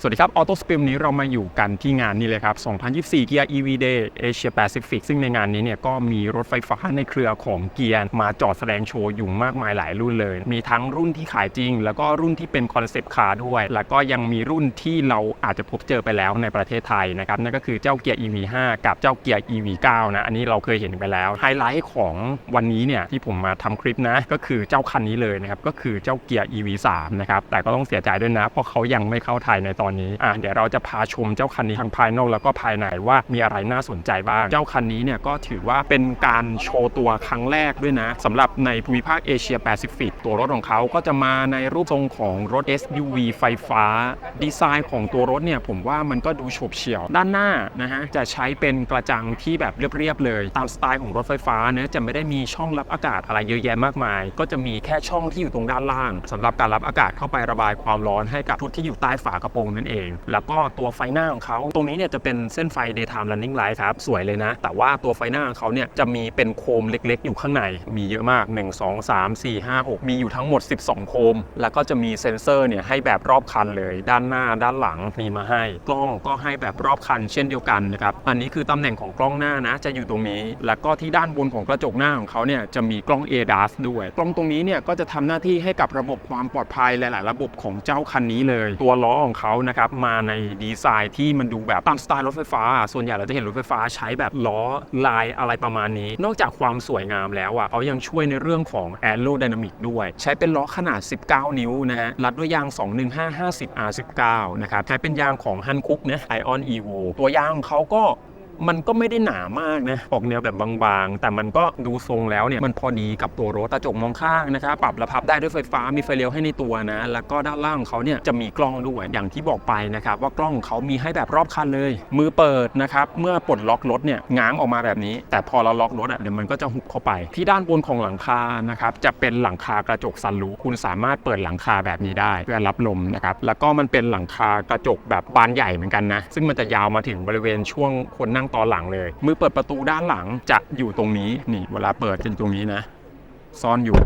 สวัสดีครับ ออโต้สปิมนี้เรามาอยู่กันที่งานนี้เลยครับ 2024 Gear EV Day Asia Pacific ซึ่งในงานนี้เนี่ยก็มีรถไฟฟ้าในเครือของเกียร์มาจอดแสดงโชว์อยู่มากมายหลายรุ่นเลย มีทั้งรุ่นที่ขายจริง แล้วก็รุ่นที่เป็นคอนเซปต์คาร์ด้วย แล้วก็ยังมีรุ่นที่เราอาจจะพบเจอไปแล้วในประเทศไทยนะครับ นั่นก็คือเจ้าเกียร์ EV 5กับเจ้าเกียร์ EV 9นะ อันนี้เราเคยเห็นไปแล้ว ไฮไลท์ของวันนี้เนี่ยที่ผมมาทำคลิปนะ ก็คือเจ้าคันนี้เลยนะครับ ก็คือเจ้าเกียร์ EV 3นะครับ แต่ก็ต้องเสียใจด้วยนะ เพราะเขายังไม่เข้าไทยในตอนนี้อะเดี๋ยวเราจะพาชมเจ้าคันนี้ทั้งภายนอกแล้วก็ภายในว่ามีอะไรน่าสนใจบ้าง เจ้าคันนี้เนี่ยก็ถือว่าเป็นการโชว์ตัวครั้งแรกด้วยนะสำหรับในภูมิภาคเอเชียแปซิฟิกตัวรถของเขาก็จะมาในรูปทรงของรถ SUV ไฟฟ้า ดีไซน์ของตัวรถเนี่ยผมว่ามันก็ดูโฉบเฉี่ยว ด้านหน้านะฮะจะใช้เป็นกระจังที่แบบเรียบๆเลย ตามสไตล์ของรถไฟฟ้าเนะจะไม่ได้มีช่องรับอากาศอะไรเยอะแยะมากมาย ก็จะมีแค่ช่องที่อยู่ตรงด้านล่างสำหรับการรับอากาศเข้าไประบายความร้อนให้กับชุดที่อยู่ใต้ฝากระโปรงนั่นเอง แล้วก็ตัวไฟหน้าของเขาตรงนี้เนี่ยจะเป็นเส้นไฟ daytime running light ครับ สวยเลยนะ แต่ว่าตัวไฟหน้าของเขาเนี่ยจะมีเป็นโคมเล็กๆ อยู่ข้างใน มีเยอะมาก 1 2 3 4 5 6 มีอยู่ทั้งหมด 12 โคม แล้วก็จะมีเซ็นเซอร์เนี่ยให้แบบรอบคันเลย ด้านหน้าด้านหลังมีมาให้ กล้องก็ให้แบบรอบคันเช่นเดียวกันนะครับ อันนี้คือตำแหน่งของกล้องหน้านะ จะอยู่ตรงนี้ แล้วก็ที่ด้านบนของกระจกหน้าของเขาเนี่ยจะมีกล้อง ADAS ด้วย กล้องตรงนี้เนี่ยก็จะทำหน้าที่ให้กับระบบความปลอดภัยหลาย ๆ ระบบของเจ้าคันนี้เลย ตัวล้อของเขานะครับมาในดีไซน์ที่มันดูแบบตามสไตล์รถไฟฟ้า ส่วนใหญ่เราจะเห็นรถไฟฟ้าใช้แบบล้อลายอะไรประมาณนี้ นอกจากความสวยงามแล้วอะเขายังช่วยในเรื่องของแอโรไดนามิกด้วย ใช้เป็นล้อขนาด 19 นิ้วนะฮะรัดด้วยยาง 21550 R19 นะครับใช้เป็นยางของฮันคุกนะ Ion Evo ตัวยางเขาก็ มันก็ไม่ได้หนามากนะ ออกแนวแบบบางๆ แต่มันก็ดูทรงแล้วเนี่ย มันพอดีกับตัวรถกระจกมองข้างนะครับ ปรับระพับได้ด้วยไฟฟ้า มีไฟเลี้ยวให้ในตัวนะ แล้วก็ด้านล่างเขาเนี่ยจะมีกล้องด้วย อย่างที่บอกไปนะครับ ว่ากล้องของเขามีให้แบบรอบคันเลย มือเปิดนะครับ เมื่อปลดล็อกรถเนี่ยง้างออกมาแบบนี้ แต่พอเราล็อกรถอะเดี๋ยวมันก็จะหุบเข้าไป ที่ด้านบนของหลังคา นะครับ จะเป็นหลังคากระจกซันรูคุณสามารถเปิดหลังคาแบบนี้ได้ เพื่อรับลมนะครับ แล้วก็มันเป็นหลังคากระจกแบบบานใหญ่เหมือนกันนะ ซึ่งมันจะยาวมาถึงบริเวณช่วงคนนั่งตอนหลังเลย มือเปิดประตูด้านหลังจะอยู่ตรงนี้นี่เวลาเปิดเป็นตรงนี้นะ ซ่อนอยู่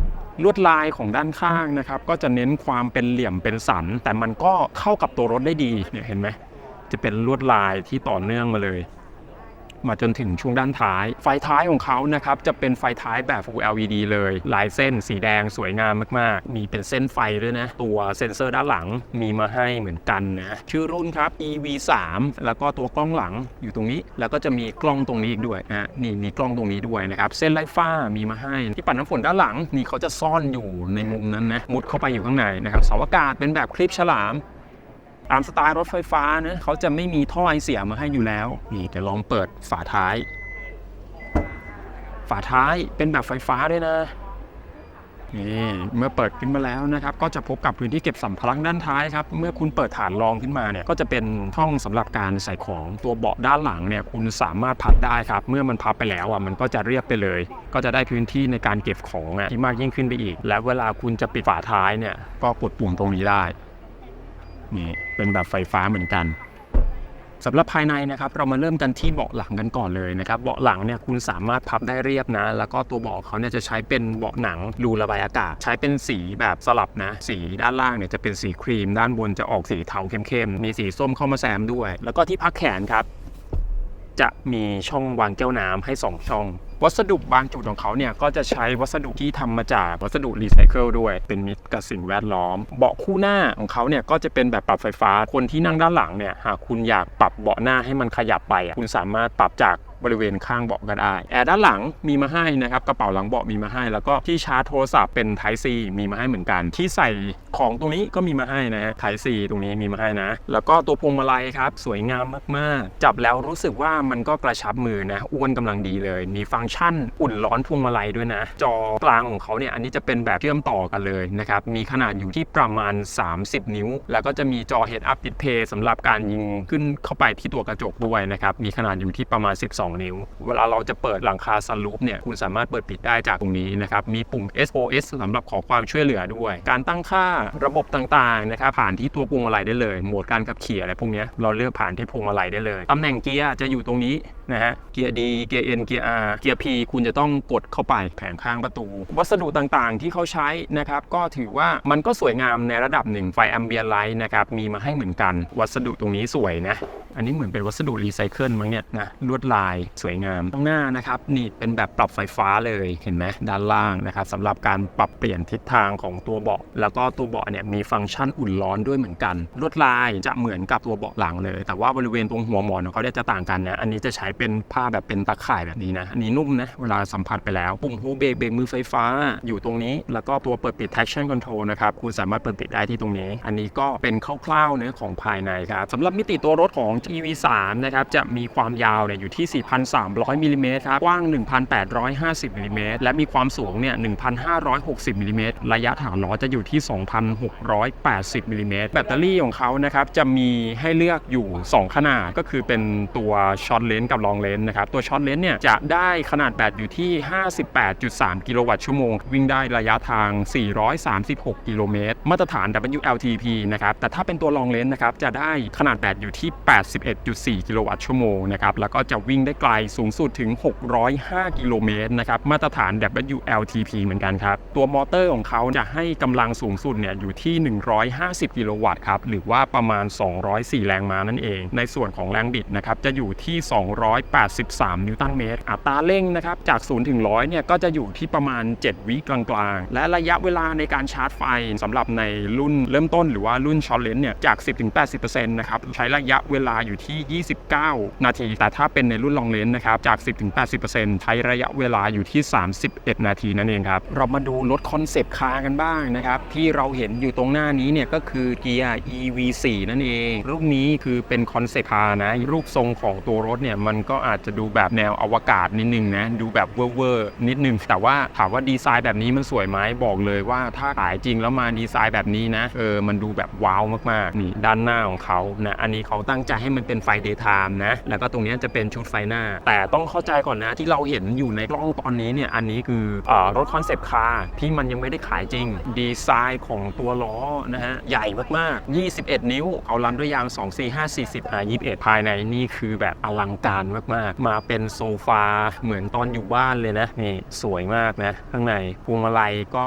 ลวดลายของด้านข้างนะครับ ก็จะเน้นความเป็นเหลี่ยมเป็นสัน แต่มันก็เข้ากับตัวรถได้ดีเนี่ยเห็นไหมจะเป็นลวดลายที่ต่อเนื่องมาเลย มาจนถึงช่วงด้านท้าย ไฟท้ายของเขานะครับจะเป็นไฟท้ายแบบ Full LED เลยลายเส้นสีแดงสวยงามมากๆ มีเป็นเส้นไฟด้วยนะ ตัวเซ็นเซอร์ด้านหลังมีมาให้เหมือนกันนะชื่อรุ่นครับ EV 3 แล้วก็ตัวกล้องหลังอยู่ตรงนี้ แล้วก็จะมีกล้องตรงนี้อีกด้วยนะนี่มีกล้องตรงนี้ด้วยนะครับเส้นไล่ฟ้ามีมาให้ที่ปัดน้ำฝนด้านหลังนี่เขาจะซ่อนอยู่ในมุมนั้นนะมุดเข้าไปอยู่ข้างในนะครับเสาอากาศเป็นแบบคลิปฉลาม ตามสไตล์รถไฟฟ้านะเขาจะไม่มีท่อไอเสียมาให้อยู่แล้ว นี่เดี๋ยวลองเปิดฝาท้าย ฝาท้ายเป็นแบบไฟฟ้าด้วยนะนี่เมื่อเปิดขึ้นมาแล้วนะครับ ก็จะพบกับพื้นที่เก็บสัมภาระด้านท้ายครับ เมื่อคุณเปิดฐานรองขึ้นมาเนี่ย ก็จะเป็นช่องสำหรับการใส่ของตัวเบาะด้านหลังเนี่ย คุณสามารถพับได้ครับ เมื่อมันพับไปแล้วอะ มันก็จะเรียบไปเลย ก็จะได้พื้นที่ในการเก็บของอะที่มากยิ่งขึ้นไปอีก และเวลาคุณจะปิดฝาท้ายเนี่ย ก็กดปุ่มตรงนี้ได้ นี่เป็นแบบไฟฟ้าเหมือนกันสำหรับภายในนะครับเรามาเริ่มกันที่เบาะหลังกันก่อนเลยนะครับเบาะหลังเนี่ยคุณสามารถพับได้เรียบนะ แล้วก็ตัวเบาะเขาเนี่ยจะใช้เป็นเบาะหนังรูระบายอากาศ ใช้เป็นสีแบบสลับนะ สีด้านล่างเนี่ยจะเป็นสีครีม ด้านบนจะออกสีเทาเข้มๆมีสีส้มเข้ามาแซมด้วย แล้วก็ที่พักแขนครับ จะมีช่องวางแก้วน้ำให้ 2 ช่อง วัสดุบางจุดของเขาเนี่ยก็จะใช้วัสดุที่ทำมาจากวัสดุรีไซเคิลด้วย เป็นมิตรกับสิ่งแวดล้อม เบาะคู่หน้าของเขาเนี่ยก็จะเป็นแบบปรับไฟฟ้าคนที่นั่งด้านหลังเนี่ยหากคุณอยากปรับเบาะหน้าให้มันขยับไปคุณสามารถปรับจาก บริเวณข้างเบาะก็ได้แอร์ด้านหลังมีมาให้นะครับกระเป๋าหลังเบาะมีมาให้ แล้วก็ที่ชาร์จโทรศัพท์เป็น Type C มีมาให้เหมือนกัน ที่ใส่ของตรงนี้ก็มีมาให้นะ Type C ตรงนี้มีมาให้นะ แล้วก็ตัวพวงมาลัยครับสวยงามมากๆ จับแล้วรู้สึกว่ามันก็กระชับมือนะอ้วนกำลังดีเลย มีฟังก์ชันอุ่นร้อนพวงมาลัยด้วยนะ จอกลางของเขาเนี่ยอันนี้จะเป็นแบบเชื่อมต่อกันเลยนะครับมีขนาดอยู่ที่ประมาณ 30 นิ้ว แล้วก็จะมีจอ Head Up Display สำหรับการยิงขึ้นเข้าไปที่ตัวกระจกด้วยนะครับมีขนาดอยู่ที่ประมาณ 12นิ้ว เวลาเราจะเปิดหลังคาซันรูฟเนี่ยคุณสามารถเปิดปิดได้จากตรงนี้นะครับ มีปุ่ม SOS สำหรับขอความช่วยเหลือด้วย การตั้งค่าระบบต่างๆนะครับผ่านที่ตัวพวงมาลัยได้เลย โหมดการขับขี่อะไรพวกนี้เราเลือกผ่านที่พวงมาลัยได้เลยตำแหน่งเกียร์จะอยู่ตรงนี้นะฮะเกียร์ D เกียร์ N เกียร์ R เกียร์ P คุณจะต้องกดเข้าไปแผงข้างประตู วัสดุต่างๆ ที่เขาใช้นะครับก็ถือว่ามันก็สวยงามในระดับหนึ่งไฟแอมเบียนไลท์นะครับมีมาให้เหมือนกัน วัสดุตรงนี้สวยนะอันนี้เหมือนเป็นวัสดุรีไซเคิลมั้งเนี่ยนะลวดลายสวยงามข้างหน้านะครับนี่เป็นแบบปรับไฟฟ้าเลยเห็นไหมด้านล่างนะครับสำหรับการปรับเปลี่ยนทิศทางของตัวเบาะ แล้วก็ตัวเบาะเนี่ยมีฟังก์ชันอุ่นร้อนด้วยเหมือนกัน ลวดลายจะเหมือนกับตัวเบาะหลังเลย แต่ว่าบริเวณตรงหัวหมอนของเขาเนี่ยจะต่างกันนะอันนี้จะใช้เป็นผ้าแบบเป็นตะข่ายแบบนี้นะอันนี้นุ่มนะเวลาสัมผัสไปแล้วปุ่มฮูเบรกเบรกมือไฟฟ้าอยู่ตรงนี้ แล้วก็ตัวเปิดปิด traction control นะครับคุณสามารถเปิดปิดได้ที่ตรงนี้ อันนี้ก็เป็นคร่าวๆเนื้อของภายในครับสำหรับมิติตัวรถของ EV3 นะครับจะมีความยาวเนี่ยอยู่ที่ 4,300มิลลิเมตรครับ กว้าง 1,850มิลลิเมตร และมีความสูงเนี่ย 1,560มิลลิเมตร ระยะฐานล้อจะอยู่ที่ 2,680มิลลิเมตร แบตเตอรี่ของเขานะครับจะมีให้เลือกอยู่ 2 ขนาด ก็คือเป็นตัวช็อตเลนส์กับลองเลนส์นะครับ ตัวช็อตเลนส์เนี่ยจะได้ขนาดแบตอยู่ที่ 58.3 กิโลวัตต์ชั่วโมง วิ่งได้ระยะทาง 436 กิโลเมตร มาตรฐาน WLTP นะครับ แต่ถ้าเป็นตัวลองเลนนะครับจะได้ขนาดแบตอยู่ที่81.4 กิโลวัตต์ชั่วโมงนะครับ แล้วก็จะวิ่งได้ไกลสูงสุดถึง 605 กิโลเมตรนะครับ มาตรฐาน WLTP เหมือนกันครับ ตัวมอเตอร์ของเขาจะให้กำลังสูงสุดเนี่ยอยู่ที่ 150 กิโลวัตต์ครับ หรือว่าประมาณ 204 แรงม้านั่นเอง ในส่วนของแรงบิดนะครับ จะอยู่ที่ 283 นิวตันเมตร อัตราเร่งนะครับ จาก 0 ถึง 100 เนี่ย ก็จะอยู่ที่ประมาณ 7 วิกลางๆ และระยะเวลาในการชาร์จไฟสำหรับในรุ่นเริ่มต้นหรือว่ารุ่นชอตเลนเนี่ย จาก 10-80%นะครับ ใช้ระยะเวลาอยู่ที่ 29 นาที แต่ถ้าเป็นในรุ่นลองเลนนะครับ จาก 10-80%ใช้ระยะเวลาอยู่ที่ 31 นาทีนั่นเองครับ เรามาดูรถคอนเซปต์คาร์กันบ้างนะครับ ที่เราเห็นอยู่ตรงหน้านี้เนี่ยก็คือเกียร์ EV4 นั่นเอง รูปนี้คือเป็นคอนเซปต์คาร์นะ รูปทรงของตัวรถเนี่ยมันก็อาจจะดูแบบแนวอวกาศนิดนึงนะ ดูแบบเวอร์ๆนิดนึง แต่ว่าถามว่าดีไซน์แบบนี้มันสวยไหมบอกเลยว่าถ้าขายจริงแล้วมาดีไซน์แบบนี้นะ เออ มันดูแบบว้าวมากๆ นี่ด้านหน้าของเขานะ อันนี้เขาตั้งใจให้มันเป็นไฟเดย์ไทม์นะ แล้วก็ตรงนี้จะเป็นชุดไฟหน้า แต่ต้องเข้าใจก่อนนะที่เราเห็นอยู่ในกล้องตอนนี้เนี่ย อันนี้คืออรถคอนเซปต์คาร์ที่มันยังไม่ได้ขายจริง ดีไซน์ของตัวล้อนะฮะ ใหญ่มากๆ 21 นิ้ว เอารันด้วยยาง 2 4 5 40 R 21 ภายในนี่คือแบบอลังการมากๆ มาเป็นโซฟาเหมือนตอนอยู่บ้านเลยนะ นี่สวยมากนะ ข้างในพวงมาลัยก็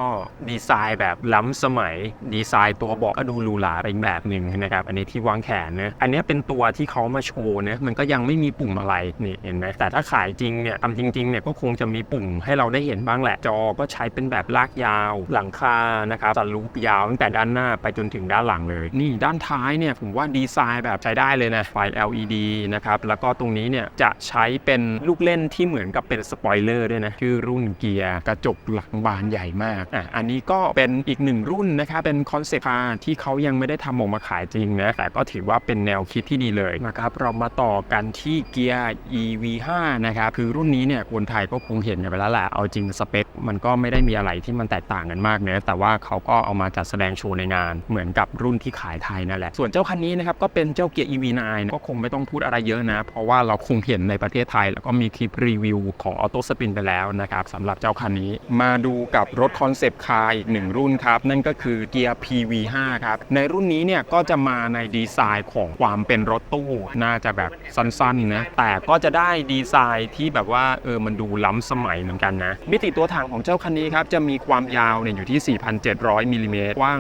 ดีไซน์แบบล้ำสมัย ดีไซน์ตัวเบาะก็ดูหรูหราไปอีกแบบหนึ่งนะครับ อันนี้ที่วางแขนนะ อันนี้เป็นตัวที่เขามาโชว์เนะมันก็ยังไม่มีปุ่มอะไรนี่เห็นไหมแต่ถ้าขายจริงเนี่ยทำจริงๆเนี่ยก็คงจะมีปุ่มให้เราได้เห็นบ้างแหละ จอก็ใช้เป็นแบบลากยาว หลังคานะครับจะลูปยาวตั้งแต่ด้านหน้าไปจนถึงด้านหลังเลย นี่ด้านท้ายเนี่ยผมว่าดีไซน์แบบใช้ได้เลยนะไฟ LED นะครับแล้วก็ตรงนี้เนี่ยจะใช้เป็นลูกเล่นที่เหมือนกับเป็นสปอยเลอร์ด้วยนะชื่อรุ่นเกียร์กระจกหลังบานใหญ่มากอะอันนี้ก็เป็นอีกหนึ่งรุ่นนะครับเป็นคอนเซ็ปต์คาร์ที่เขายังไม่ได้ทำออกมาขายจริงนะแต่ก็ถือว่าเป็นแนวคิดที่ดีเลยนะครับเรามาต่อกันที่เกียร์ EV5 นะครับคือรุ่นนี้เนี่ยคนไทยก็คงเห็นกันไปแล้วแหละเอาจริงสเปค มันก็ไม่ได้มีอะไรที่มันแตกต่างกันมากเนะแต่ว่าเขาก็เอามาจัดแสดงโชว์ในงาน เหมือนกับรุ่นที่ขายไทยนั่นแหละส่วนเจ้าคันนี้นะครับก็เป็นเจ้าเกียร์ EV9 นะก็คงไม่ต้องพูดอะไรเยอะนะ เพราะว่าเราคงเห็นในประเทศไทย แล้วก็มีคลิปรีวิวของออโต้สปินไปแล้วนะครับสำหรับเจ้าคันนี้มาดูกับรถคอนเซปต์คาร์อีกหนึ่งรุ่นครับนั่นก็คือเกียร์ PV5 ครับในรุ่นนี้เนี่ยก็จะมาในดีไซน์ของความเป็นรถตู้น่าจะแบบสั้นๆนะแต่ก็จะได้ดีไซน์ที่แบบว่าเออมันดูล้ำสมัยเหมือนกันนะ มิติตัวถังของเจ้าคันนี้ครับจะมีความยาวเนี่ยอยู่ที่ 4,700มิลลิเมตรกว้าง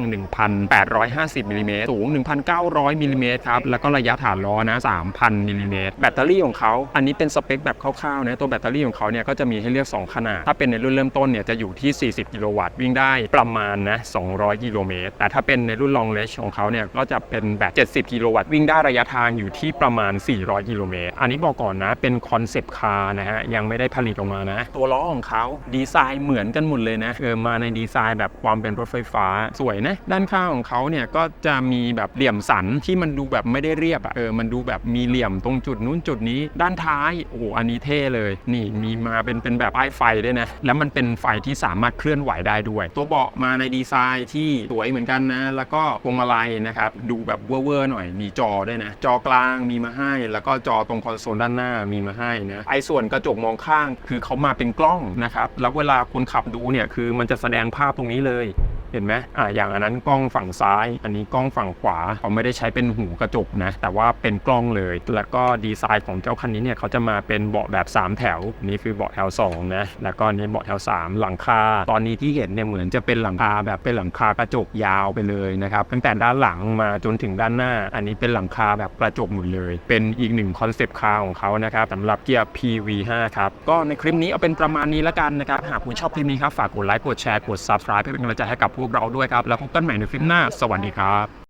1,850มิลลิเมตรสูง 1,900มิลลิเมตรครับแล้วก็ระยะฐานล้อนะ 3,000มิลลิเมตรแบตเตอรี่ของเขาอันนี้เป็นสเปคแบบคร่าวๆนะตัวแบตเตอรี่ของเขาเนี่ยก็จะมีให้เลือก 2 ขนาด ถ้าเป็นในรุ่นเริ่มต้นเนี่ยจะอยู่ที่ 40 กิโลวัตต์วิ่งได้ประมาณนะ200กิโลเมตรแต่ถ้าเป็นในรุ่น long range ของเขาเนี่ยก็จะเป็นแบบ 70 กิโลวัตต์วิ่งได้ระยะทางอยู่ที่ประมาณ 400 กิโลเมตร อันนี้บอกก่อนนะ เป็นคอนเซปต์คาร์นะฮะ ยังไม่ได้ผลิตออกมานะ ตัวล้อของเขาดีไซน์เหมือนกันหมดเลยนะเออมาในดีไซน์แบบความเป็นรถไฟฟ้าสวยนะ ด้านข้างของเขาเนี่ยก็จะมีแบบเหลี่ยมสันที่มันดูแบบไม่ได้เรียบอะเออมันดูแบบมีเหลี่ยมตรงจุดนู้นจุดนี้ ด้านท้ายโอ้โหอันนี้เท่เลย นี่มีมาเป็นเป็นแบบป้ายไฟด้วยนะแล้วมันเป็นไฟที่สามารถเคลื่อนไหวได้ด้วย ตัวเบาะมาในดีไซน์ที่สวยเหมือนกันนะ แล้วก็พวงมาลัยนะครับดูแบบเวอร์ๆหน่อยมีจอด้วยนะจอกลางมีมาให้ แล้วก็จอตรงคอนโซลด้านหน้ามีมาให้นะไอ้ส่วนกระจกมองข้างคือเขามาเป็นกล้องนะครับแล้วเวลาคุณขับดูเนี่ยคือมันจะแสดงภาพตรงนี้เลย เห็นไหมอ่าอย่างอันนั้นกล้องฝั่งซ้าย อันนี้กล้องฝั่งขวาเขาไม่ได้ใช้เป็นหูกระจกนะ แต่ว่าเป็นกล้องเลย แล้วก็ดีไซน์ของเจ้าคันนี้เนี่ยเขาจะมาเป็นเบาะแบบ 3 แถว นี่คือเบาะแถว2นะแล้วก็นี่เบาะแถว 3 หลังคา ตอนนี้ที่เห็นเนี่ยเหมือนจะเป็นหลังคาแบบเป็นหลังคากระจกยาวไปเลยนะครับตั้งแต่ด้านหลังมาจนถึงด้านหน้า อันนี้เป็นหลังคาแบบกระจกหมดเลย เป็นอีกหนึ่งคอนเซปต์คาของเขานะครับสำหรับเกียร์ PV5 ครับก็ในคลิปนี้เอาเป็นประมาณนี้แล้วกันนะครับหากคุณชอบคลิปนี้ครับฝากกดไลค์กดแชร์กด subscribe เพื่อเป็นกำลังใจให้กับพวกเราด้วยครับ แล้วพบกันใหม่ในคลิปหน้า สวัสดีครับ